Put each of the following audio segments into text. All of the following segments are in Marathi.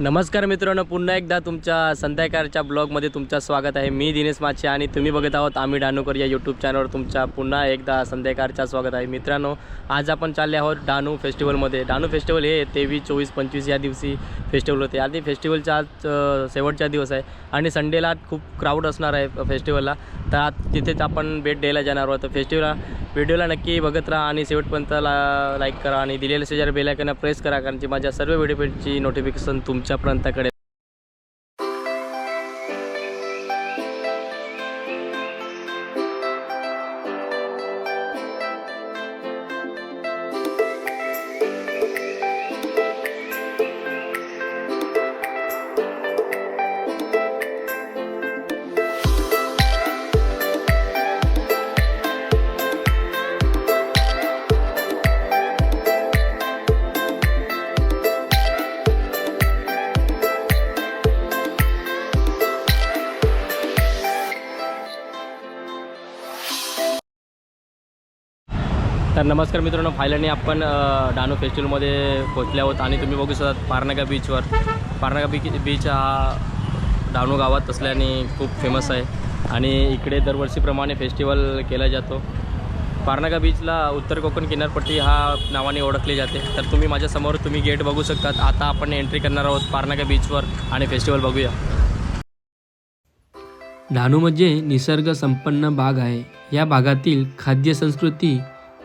नमस्कार मित्रांनो पुन्हा एकदा तुमच्या संध्याकाळच्या ब्लॉगमध्ये तुमचं स्वागत आहे. मी दिनेश माचे आणि तुम्ही बघत आहोत आम्ही डानूकर या यूट्यूब चॅनलवर तुमच्या पुन्हा एकदा संध्याकाळच्या स्वागत आहे. मित्रांनो आज आपण चालले आहोत डानू फेस्टिवलमध्ये डानू फेस्टिवल हे तेवीस चोवीस पंचवीस या दिवशी फेस्टिवल होते. आधी फेस्टिवलचा आज शेवटचा दिवस आहे आणि संडेला खूप क्राऊड असणार आहे फेस्टिवलला तर आज तिथेच आपण भेट द्यायला जाणार आहोत. फेस्टिवलला व्हिडिओला नक्की बघत राहा आणि शेवटपर्यंत ला लाईक करा आणि दिलेल्या शेजारी बेलायकना प्रेस करा. कारण की माझ्या सर्व व्हिडिओची नोटिफिकेशन तुमच्यापर्यंतकडे तर नमस्कार मित्रांनो फायनली आपण डानू फेस्टिवलमध्ये पोहोचले आहोत आणि तुम्ही बघू शकता पारनागा बीचवर पारनागा बी बीच हा डानू गावात असल्याने खूप फेमस आहे. आणि इकडे दरवर्षीप्रमाणे फेस्टिवल केला जातो. पारनागा बीचला उत्तर कोकण किनारपट्टी हा नावाने ओळखली जाते. तर तुम्ही माझ्यासमोर तुम्ही गेट बघू शकतात. आता आपण एंट्री करणार आहोत पारनागा बीचवर आणि फेस्टिवल बघूया. डहाणू म्हणजे निसर्ग संपन्न भाग आहे. या भागातील खाद्य संस्कृती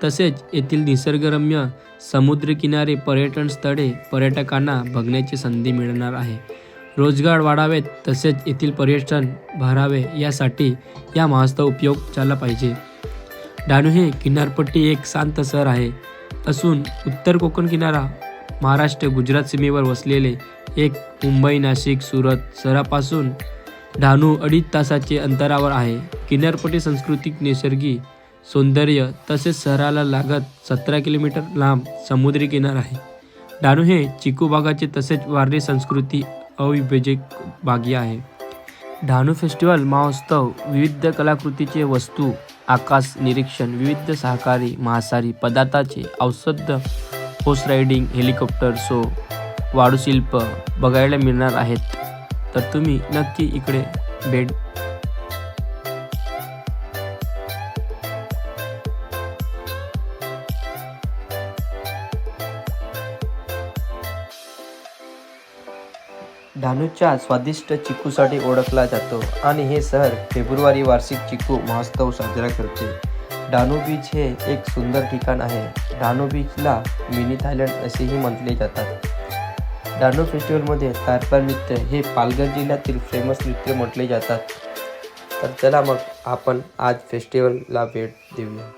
तसेच येथील निसर्गरम्य समुद्रकिनारे पर्यटन स्थळे पर्यटकांना बघण्याची संधी मिळणार आहे. रोजगार वाढावेत तसेच येथील पर्यटन भरावे यासाठी या महोत्सव उपयोग झाला पाहिजे. डाणू हे किनारपट्टी एक शांत शहर आहे. असून उत्तर कोकण किनारा महाराष्ट्र गुजरात सीमेवर वसलेले एक मुंबई नाशिक सुरत शहरापासून डहाणू अडीच तासाचे अंतरावर आहे. किनारपट्टी सांस्कृतिक नैसर्गिक सौंदर्य तसेच शहराला लागत सतरा किलोमीटर लांब समुद्री किनार आहे. डहाणू हे चिकू भागाचे तसेच वारली संस्कृती अविभाजक भाग्य आहे. डहाणू फेस्टिवल महोत्सव विविध कलाकृतीचे वस्तू आकाश निरीक्षण विविध सहकारी मांसाहारी पदार्थाचे औषध होर्स रायडिंग हेलिकॉप्टर शो वाळूशिल्प बघायला मिळणार आहेत. तर तुम्ही नक्की इकडे भेट डहाणूच्या स्वादिष्ट चिकूसाठी ओळखला जातो आणि हे शहर फेब्रुवारी वार्षिक चिकू महोत्सव साजरा करते. डहाणू बीच हे एक सुंदर ठिकाण आहे. डहाणू बीचला मिनी थायलंड असेही म्हटले जातात. डहाणू फेस्टिवलमध्ये तारपा नृत्य हे पालघर जिल्ह्यातील फेमस नृत्य म्हटले जातात. तर चला मग आपण आज फेस्टिवलला भेट देऊया.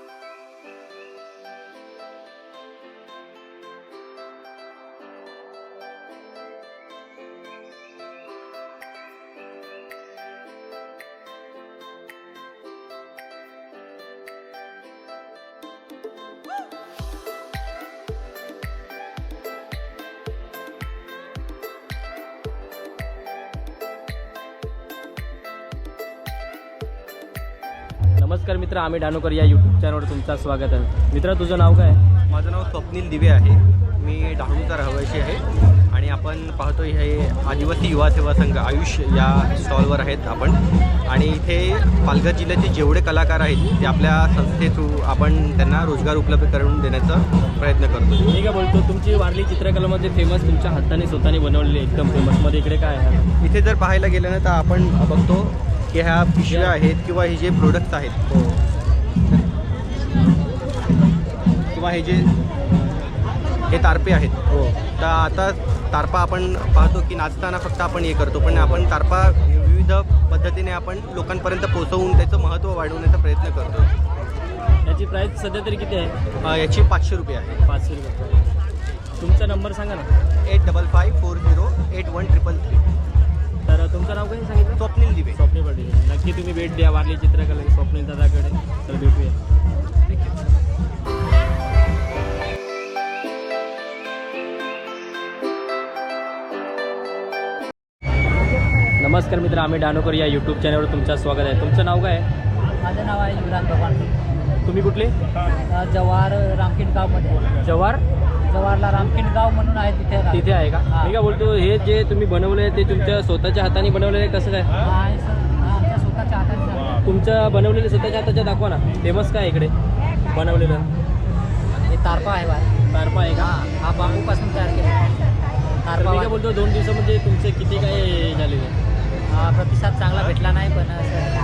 नमस्कार मित्र आम्ही डानूकर या यूट्यूब चॅनलवर तुमचं स्वागत आहे. मित्र तुझं नाव काय? माझं नाव स्वप्नील दिवे आहे. मी डहाणूचा रहिवासी आहे. आणि आपण पाहतोय हे आदिवासी युवा सेवा संघ आयुष या स्टॉलवर आहेत आपण. आणि इथे पालघर जिल्ह्याचे जेवढे कलाकार आहेत ते आपल्या संस्थे थ्रू आपण त्यांना रोजगार उपलब्ध करून देण्याचा प्रयत्न करतो मी काय बोलतो तुमची वारली चित्रकलामध्ये फेमस तुमच्या हाताने स्वतःने बनवलेली एकदम फेमसमध्ये इकडे काय आहे? इथे जर पाहायला गेलं ना तर आपण बघतो की ह्या पिशव्या आहेत किंवा हे जे प्रोडक्ट्स आहेत. किंवा हे जे हे तारपे आहेत. हो. तर आता तारपा आपण पाहतो की नाचताना फक्त आपण हे करतो पण आपण तारपा विविध पद्धतीने आपण लोकांपर्यंत पोहोचवून त्याचं महत्त्व वाढवण्याचा प्रयत्न करतो. याची प्राईस सध्या तरी किती आहे? याची पाचशे रुपये आहे. पाचशे रुपये. तुमचा नंबर सांगा ना. Eight double five four zero eight one triple three. तर तुमचं नाव काय सांगितलं? स्वप्नील दिवे. स्वप्नील पाटील. नक्की तुम्ही भेट द्या. वारली चित्रकला स्वप्नील दादाकडे. तर भेटूया. नमस्कार मित्र आम्ही डानोकर या यूट्यूब चॅनलवर तुमचं स्वागत आहे. तुमचं नाव काय? आहे माझं नाव आहे युवराज भगवान तुम्ही कुठले? जवाहर रामखेड गावमध्ये. जवार जवाहरलाल रामकिन गाव म्हणून आहे तिथे राहतो. तिथे आहे का? हा. मी काय बोलतो हे जे तुम्ही बनवले आहे ते तुमच्या स्वतःच्या हाताने बनवलेलं आहे कसं काय? हा आहे सर हा आमच्या स्वतःच्या झालं. तुमचं बनवलेलं स्वतःच्या हाताच्या दाखवा ना. फेमस काय आहे इकडे? बनवलेलं. हे तारपा आहे बा. तारपा आहे का? हा हा बांबूपासून तयार केला तर तारपा मी काय बोलतो दोन दिवसामध्ये तुमचे किती काय झालेले हा, प्रतिसाद चांगला भेटला नाही पण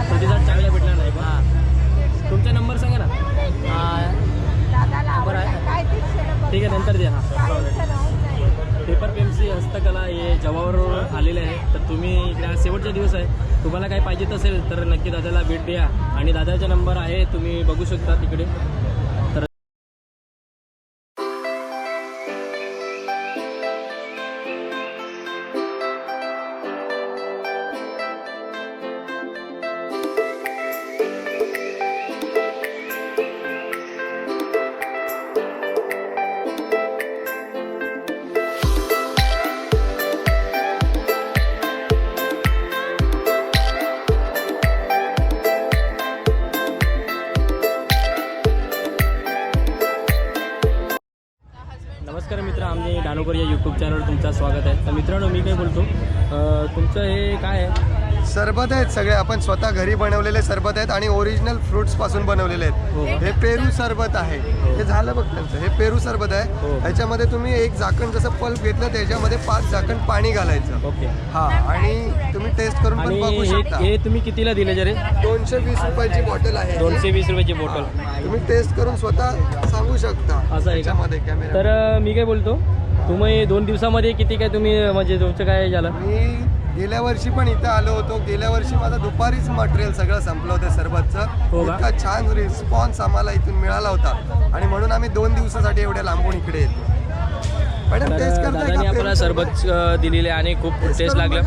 प्रतिसाद चांगला भेटला नाही हा. का तुमचा नंबर सांगा ना. ठीक आहे नंतर द्या. हा. पेपर पेन्सी हस्तकला हे जवावर आलेले आहे. तर तुम्ही इकडे शेवटचा दिवस आहे. तुम्हाला काही पाहिजे असेल तर नक्की दादाला भेट द्या. आणि दादाचा नंबर आहे तुम्ही बघू शकता तिकडे. तुमचं हे काय आहे? सरबत आहेत सगळे. आपण स्वतः घरी बनवलेले सरबत आहेत आणि ओरिजिनल फ्रुट्सपासून बनवलेले हो आहेत. का? हे पेरू सरबत आहे. हे. झालं बघ त्यांचं. हे पेरू सरबत आहे. हो. ह्याच्यामध्ये तुम्ही एक झाकण जसं पल्प घेतलं त्याच्यामध्ये पाच झाकण पाणी घालायचं. ओके. हा आणि तुम्ही टेस्ट करून पण आणि बघू हे शकता. हे तुम्ही कितीला दिले जरे? दोनशे वीस रुपयाची बॉटल आहे. दोनशे वीस रुपयाची बॉटल तुम्ही टेस्ट करून स्वतः सांगू शकता असं आहे का? त्याच्यामध्ये कॅमेरा तर अं, मी काय बोलतो? तुम्ही दोन दिवसामध्ये किती काय तुम्ही म्हणजे तुमचं काय झालं? मी गेल्या वर्षी पण इथं आलो होतो. गेल्या वर्षी माझं दुपारीच मटेरियल सगळं संपलं होतं हो सरबतचं का? इतका छान रिस्पॉन्स आम्हाला इथून मिळाला होता. आणि म्हणून आम्ही दोन दिवसासाठी एवढ्या लांबून इकडे येतो. आपल्याला सरबत दिलेले आणि खूप टेस्ट लागलं.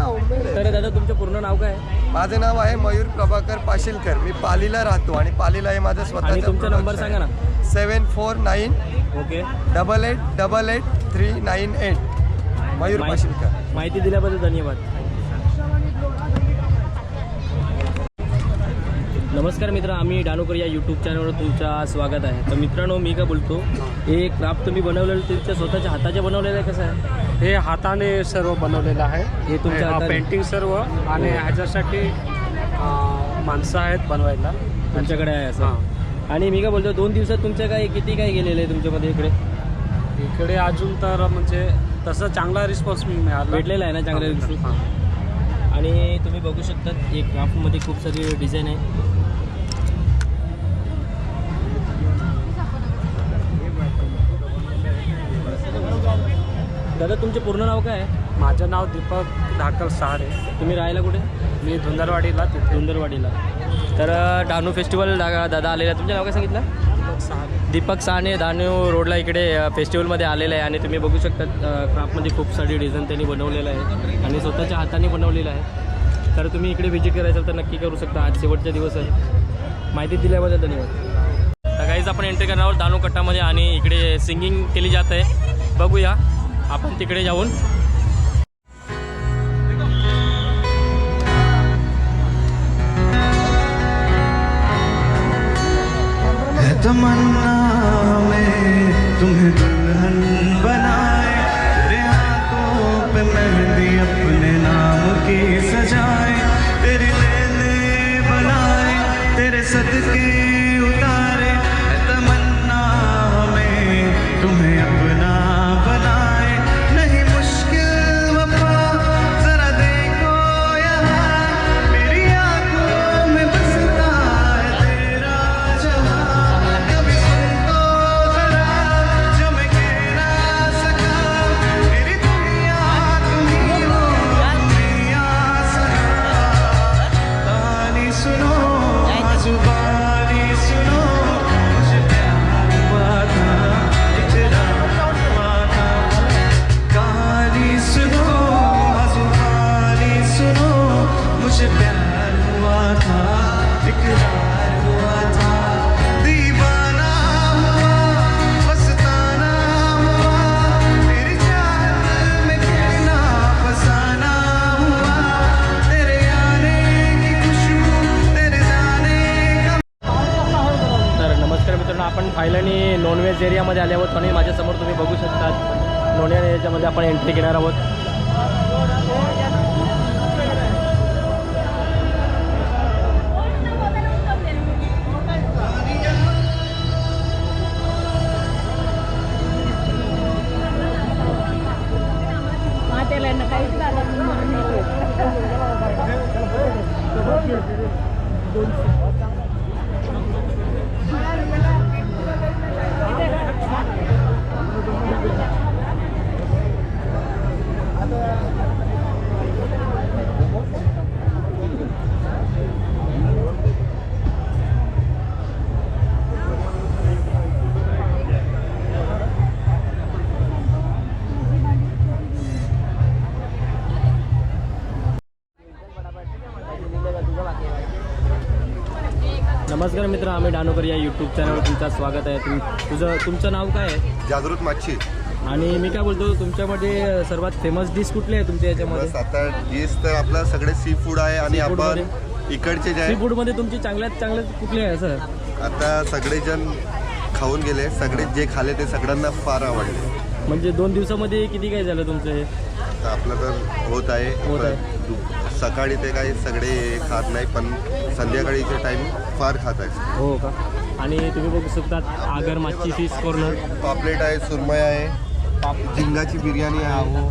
तर दादा तुमचं पूर्ण नाव काय आहे? माझं नाव आहे मयूर प्रभाकर पाशीलकर. मी पालीला राहतो आणि पालीला हे माझं आणि स्वतःचं तुमचा नंबर सांगा ना. Seven four nine okay. Double eight double eight three nine eight Mayur Pashilkar. माहिती दिल्याबद्दल धन्यवाद. नमस्कार मित्र आम्ही डानोकर या यूट्यूब चॅनलवर तुमचं स्वागत आहे. तर मित्रांनो मी काय बोलतो? हे. क्राफ्ट तुम्ही बनवलेलं तुमच्या स्वतःच्या हाताच्या बनवलेलं आहे कसं आहे हे हाताने सर्व बनवलेलं आहे. हे तुमच्या हा? पेंटिंग सर्व आणि ह्याच्यासाठी अं, माणसं आहेत बनवायला. तुमच्याकडे आहे असं हां. आणि मी काय बोलतो दोन दिवसात तुमच्या काय किती काय गेलेलं आहे तुमच्यामध्ये इकडे? इकडे अजून तर म्हणजे तसं चांगला रिस्पॉन्स मिळाला. भेटलेला आहे ना दिवशी? हां. आणि तुम्ही बघू शकता हे क्राफ्टमध्ये खूप सारी डिझाईन आहे. दादा तुमचे पूर्ण नाव काय आहे? माझं नाव दीपक धाकल सहारे तुम्ही राहायला कुठे? मी धुंदरवाडीला तिथे. सुंदरवाडीला तर डहाणू फेस्टिवल दा दादा आलेला आहे. तुमचं नाव काय सांगितलं? सहारे दीपक साने डहाणू रोडला इकडे फेस्टिवलमध्ये आलेलं आहे. आणि तुम्ही बघू शकता क्राफ्टमध्ये खूप सारी डिझाईन त्यांनी बनवलेलं आहे. आणि स्वतःच्या हाताने बनवलेलं आहे. तर तुम्ही इकडे व्हिजिट करायचं तर नक्की करू शकता. आज शेवटचा दिवस आहे. माहिती दिल्याबद्दल धन्यवाद. तर काहीच आपण एंट्री करणार आहोत. डहाणू कट्टामध्ये आणि इकडे सिंगिंग केली जात आहे. बघूया. आपण तिकडे जाऊन एरियामध्ये आल्यावर आणि माझ्यासमोर तुम्ही बघू शकता लोणेर याच्यामध्ये आपण एंट्री घेणार आहोत. नमस्कार मित्र आम्ही डानोकर या यूट्यूब चॅनलवर तुमचं स्वागत आहे. तुम तुझं तुमचं नाव काय आहे? जागृत माच्छी. आणि मी काय बोलतो तुमच्यामध्ये सर्वात फेमस डिश कुठली आहे तुमच्या याच्यामध्ये? बस आता डिश तर आपलं सगळे सी फूड आहे आणि Seafood आपण? इकडचे जे सी आहे फूडमध्ये तुमची चांगल्यात चांगल्यात कुठली आहे सर आता सगळेजण खाऊन गेले सगळे जे खाले ते सगळ्यांना फार आवडले. म्हणजे दोन दिवसामध्ये किती काय झालं तुमचं हे? तर आपलं तर होत आहे होत आहे. पण सकाळी ते काही सगळे खात नाही पण संध्याकाळीचे टाइम फार खात आहे हो का? आणि तुम्ही बघू शकतात आगर मच्छी फिश कॉर्नर पापलेट आहे सुरमई आहे झिंगाची बिर्याणी आहे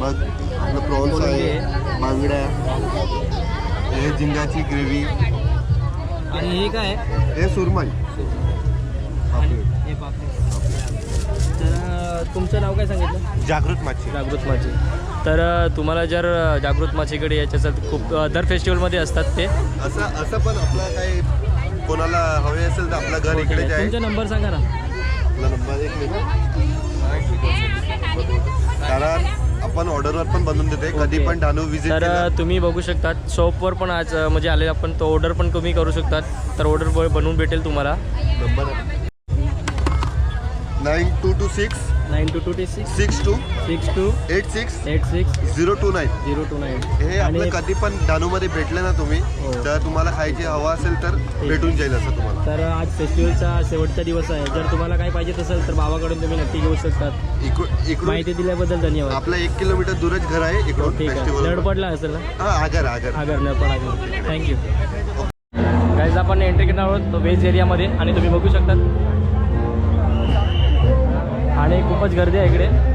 मग आपलं प्रॉन्स आहे बांगड्या हे झिंगाची ग्रेव्ही आणि हे काय हे सुरमई. पापलेट हे तर तुमचं नाव काय सांगितलं? जागृत माच्छी जागृत माची. तर तुम्हाला जर जागृत माचीकडे असेल तर खूप दर फेस्टिवलमध्ये असतात ते. असं असं पण आपलं काही कोणाला हवे असेल तर आपलं घर इकडेच आहे तुमचा नंबर सांगा ना. आपला नंबर एक मिनिट. कारण आपण ऑर्डरवर पण बनवून देते कधी. पण डानू विजिट तर तुम्ही बघू शकतात. शॉपवर पण आज म्हणजे आले आपण तो ऑर्डर पण तुम्ही करू शकतात. तर ऑर्डर बनवून भेटेल तुम्हाला. Number nine two two six nine two two T six six two six two eight six eight six zero two nine. Zero two nine. हे आपलं कधी पण डानूमध्ये भेटलं ना तुम्ही हो. तर तुम्हाला खायची हवा असेल तर भेटून जाईल असं तुम्हाला. तर आज फेस्टिवलचा शेवटचा दिवस आहे. जर तुम्हाला काय पाहिजे असेल तर भावाकडून तुम्ही नक्की घेऊ शकतात. इकडून इकडून माहिती दिल्याबद्दल धन्यवाद. आपलं एक किलोमीटर दूरच घर आहे इकडून ठीक आहे. फेस्टिवल लढ पडला असेल ना? हा आगर आगर. आगर न पण आगर थँक्यू गाईज आपण एंट्री करणार आहोत वेज एरियामध्ये आणि तुम्ही बघू शकतात. आणि खूपच गर्दी आहे इकडे.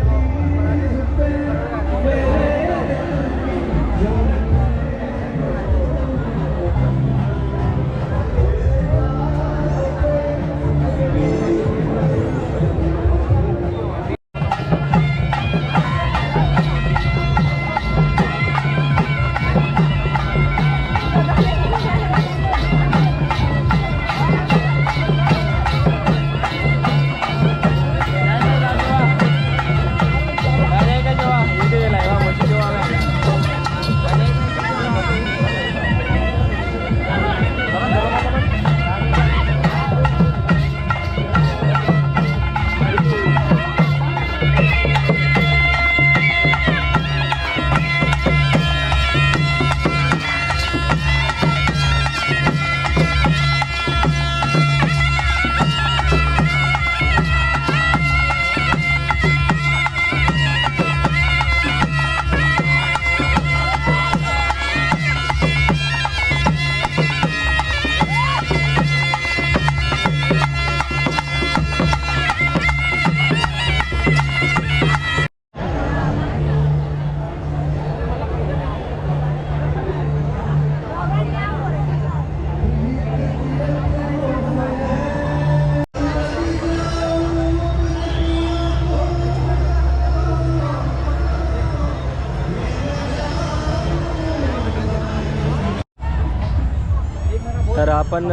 आपण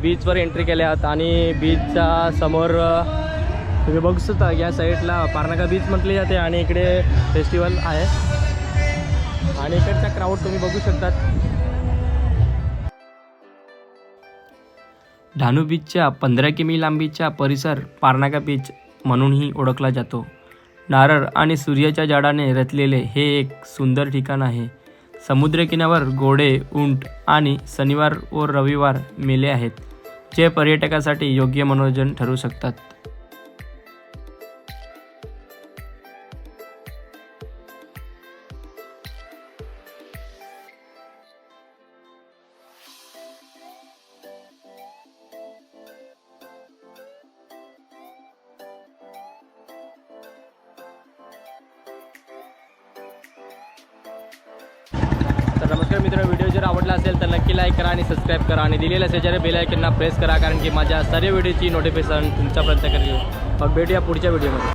बीचवर एंट्री केल्या आहात आणि बीचच्या समोर तुम्ही बघू शकता या साईडला पारनाका बीच म्हटले जाते आणि इकडे फेस्टिवल आहे. आणि इकडचा क्राऊड तुम्ही बघू शकतात. डहाणू बीचच्या पंधरा किमी लांबीचा परिसर पारनाका बीच म्हणूनही ओळखला जातो. नारळ आणि सूर्याच्या झाडाने रचलेले हे एक सुंदर ठिकाण आहे. समुद्रकिनावर घोडे उंट आणि शनिवार व रविवार मेले आहेत जे पर्यटकासाठी योग्य मनोरंजन ठरू शकतात. नमस्कार मित्र व्हिडिओ जर आवडला असेल तर नक्की लाईक करा आणि सबस्क्राईब करा. आणि दिलेल्या शेजारी बेल आयकनला प्रेस करा कारण की माझ्या सर्व व्हिडिओची नोटिफिकेशन तुमच्यापर्यंत करेल. मग भेटूया पुढच्या व्हिडिओमध्ये